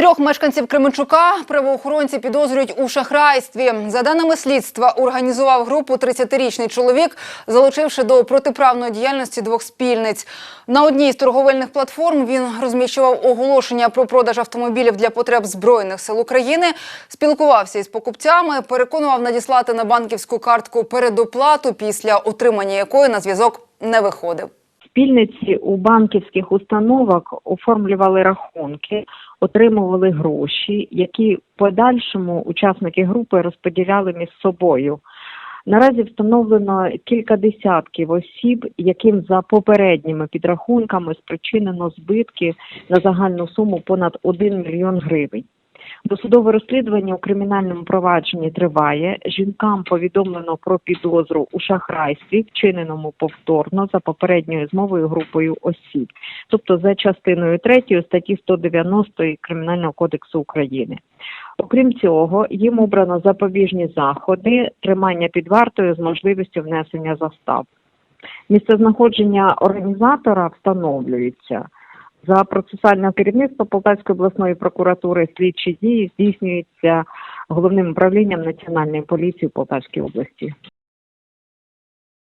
Трьох мешканців Кременчука правоохоронці підозрюють у шахрайстві. За даними слідства, організував групу 30-річний чоловік, залучивши до протиправної діяльності двох спільниць. На одній з торговельних платформ він розміщував оголошення про продаж автомобілів для потреб збройних сил України, спілкувався із покупцями, переконував надіслати на банківську картку передоплату, після отримання якої на зв'язок не виходив. Спільниці у банківських установах оформлювали рахунки, отримували гроші, які подальшому учасники групи розподіляли між собою. Наразі встановлено кілька десятків осіб, яким за попередніми підрахунками спричинено збитки на загальну суму понад 1 мільйон гривень. Досудове розслідування у кримінальному провадженні триває. Жінкам повідомлено про підозру у шахрайстві, вчиненому повторно за попередньою змовою групою осіб, тобто за частиною 3 статті 190 Кримінального кодексу України. Окрім цього, їм обрано запобіжні заходи, тримання під вартою з можливістю внесення застав. Місцезнаходження організатора встановлюється. За процесуального керівництва Полтавської обласної прокуратури слідчі дії здійснюються головним управлінням Національної поліції в Полтавській області.